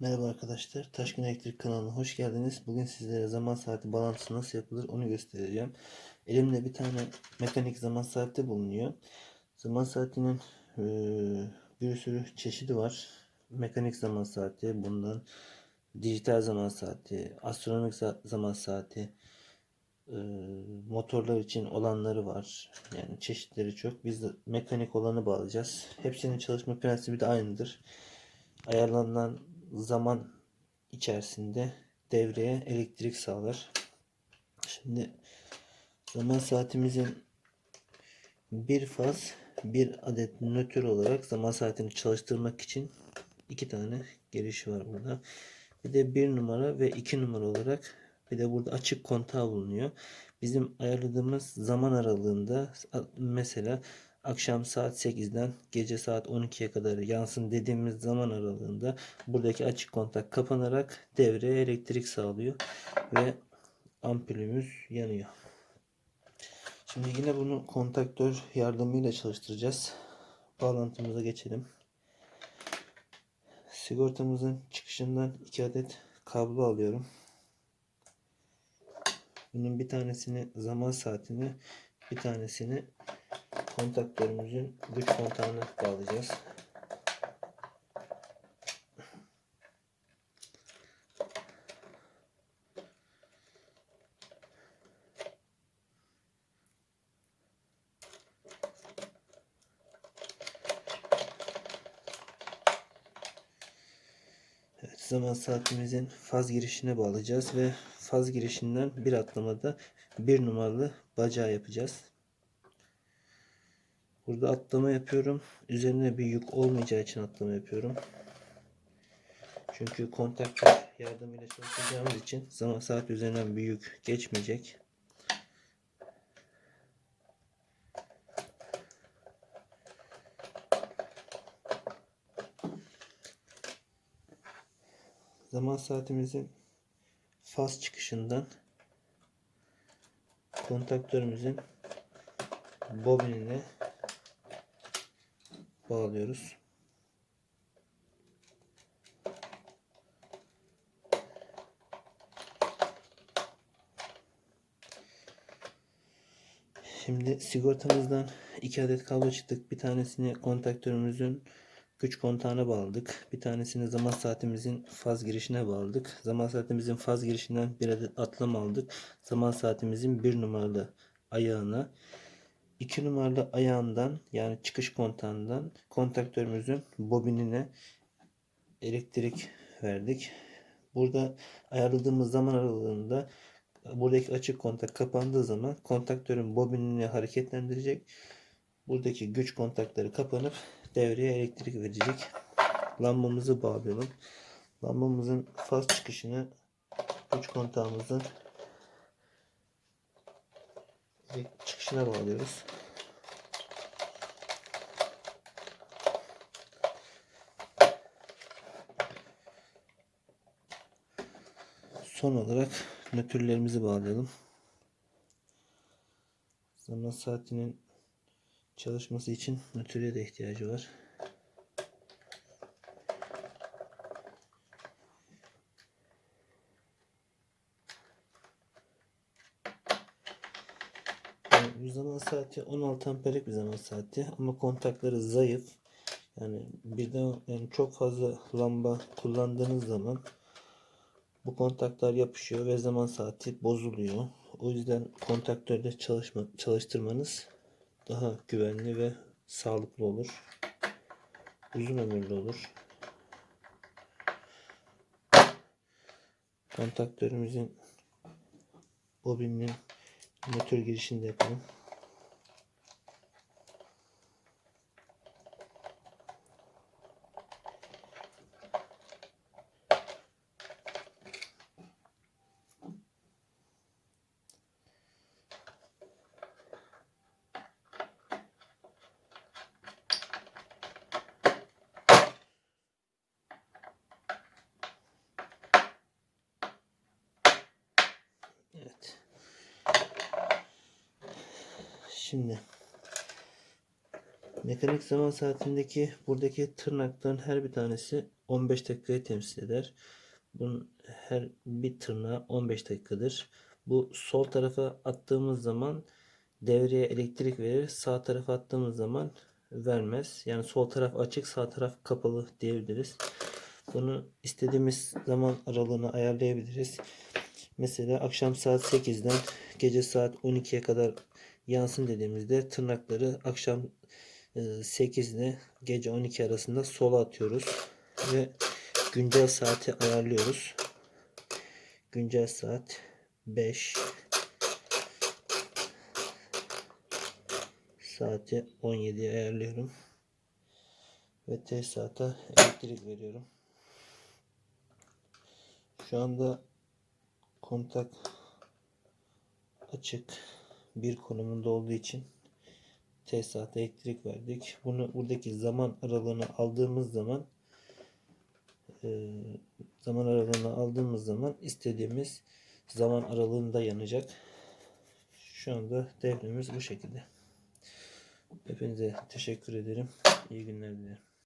Merhaba arkadaşlar. Taşkın Elektrik kanalına hoş geldiniz. Bugün sizlere zaman saati bağlantısı nasıl yapılır onu göstereceğim. Elimde bir tane mekanik zaman saati bulunuyor. Zaman saatinin eee, bir sürü çeşidi var. Mekanik zaman saati, bundan dijital zaman saati, astronomik za- zaman saati, eee, motorlar için olanları var. Yani çeşitleri çok. Biz de mekanik olanı bağlayacağız. Hepsinin çalışma prensibi de aynıdır ayarlanan zaman içerisinde devreye elektrik sağlar. Şimdi zaman saatimizin bir faz bir adet nötr olarak zaman saatini çalıştırmak için iki tane girişi var burada. Bir de bir numara ve iki numara olarak bir de burada açık kontağı bulunuyor. Bizim ayarladığımız zaman aralığında mesela akşam saat 8'den gece saat 12'ye kadar yansın dediğimiz zaman aralığında buradaki açık kontak kapanarak devreye elektrik sağlıyor ve ampulümüz yanıyor. Şimdi yine bunu kontaktör yardımıyla çalıştıracağız. Bağlantımıza geçelim. Sigortamızın çıkışından 2 adet kablo alıyorum. Bunun bir tanesini zaman saatini, bir tanesini kontaktörümüzün güç kontağına bağlayacağız. Evet, zaman saatimizin faz girişine bağlayacağız ve faz girişinden bir atlamada bir numaralı bacağı yapacağız. Burada atlama yapıyorum. Üzerine bir yük olmayacağı için atlama yapıyorum. Çünkü kontaktör yardımıyla çalışacağımız için zaman saat üzerinden bir yük geçmeyecek. Zaman saatimizin faz çıkışından kontaktörümüzün bobinine bağlıyoruz. Şimdi sigortamızdan iki adet kablo çıktık. Bir tanesini kontaktörümüzün güç kontağına bağladık. Bir tanesini zaman saatimizin faz girişine bağladık. Zaman saatimizin faz girişinden bir adet atlama aldık. Zaman saatimizin bir numaralı ayağına 2 numaralı ayağından yani çıkış kontağından kontaktörümüzün bobinine elektrik verdik. Burada ayarladığımız zaman aralığında buradaki açık kontak kapandığı zaman kontaktörün bobinini hareketlendirecek. Buradaki güç kontakları kapanıp devreye elektrik verecek. Lambamızı bağlayalım. Lambamızın faz çıkışını güç kontağımızın çıkışına bağlıyoruz. Son olarak nötrlerimizi bağlayalım. Zaman saatinin çalışması için nötrye de ihtiyacı var. Yani bu zaman saati 16 amperlik bir zaman saati ama kontakları zayıf. Yani birden yani çok fazla lamba kullandığınız zaman bu kontaklar yapışıyor ve zaman saati bozuluyor. O yüzden kontaktörde çalışma, çalıştırmanız daha güvenli ve sağlıklı olur. Uzun ömürlü olur. Kontaktörümüzün bobininin motor girişini de yapalım. Şimdi Mekanik zaman saatindeki buradaki tırnakların her bir tanesi 15 dakikayı temsil eder. Bunun her bir tırnağı 15 dakikadır. Bu sol tarafa attığımız zaman devreye elektrik verir. Sağ tarafa attığımız zaman vermez. Yani sol taraf açık, sağ taraf kapalı diyebiliriz. Bunu istediğimiz zaman aralığını ayarlayabiliriz. Mesela akşam saat 8'den gece saat 12'ye kadar yansın dediğimizde tırnakları akşam 8 ile gece 12 arasında sola atıyoruz ve güncel saati ayarlıyoruz. Güncel saat 5 saati 17'ye ayarlıyorum ve tesisata elektrik veriyorum. Şu anda kontak açık bir konumunda olduğu için tesisata elektrik verdik. Bunu buradaki zaman aralığını aldığımız zaman e, zaman aralığını aldığımız zaman istediğimiz zaman aralığında yanacak. Şu anda devremiz bu şekilde. Hepinize teşekkür ederim. İyi günler dilerim.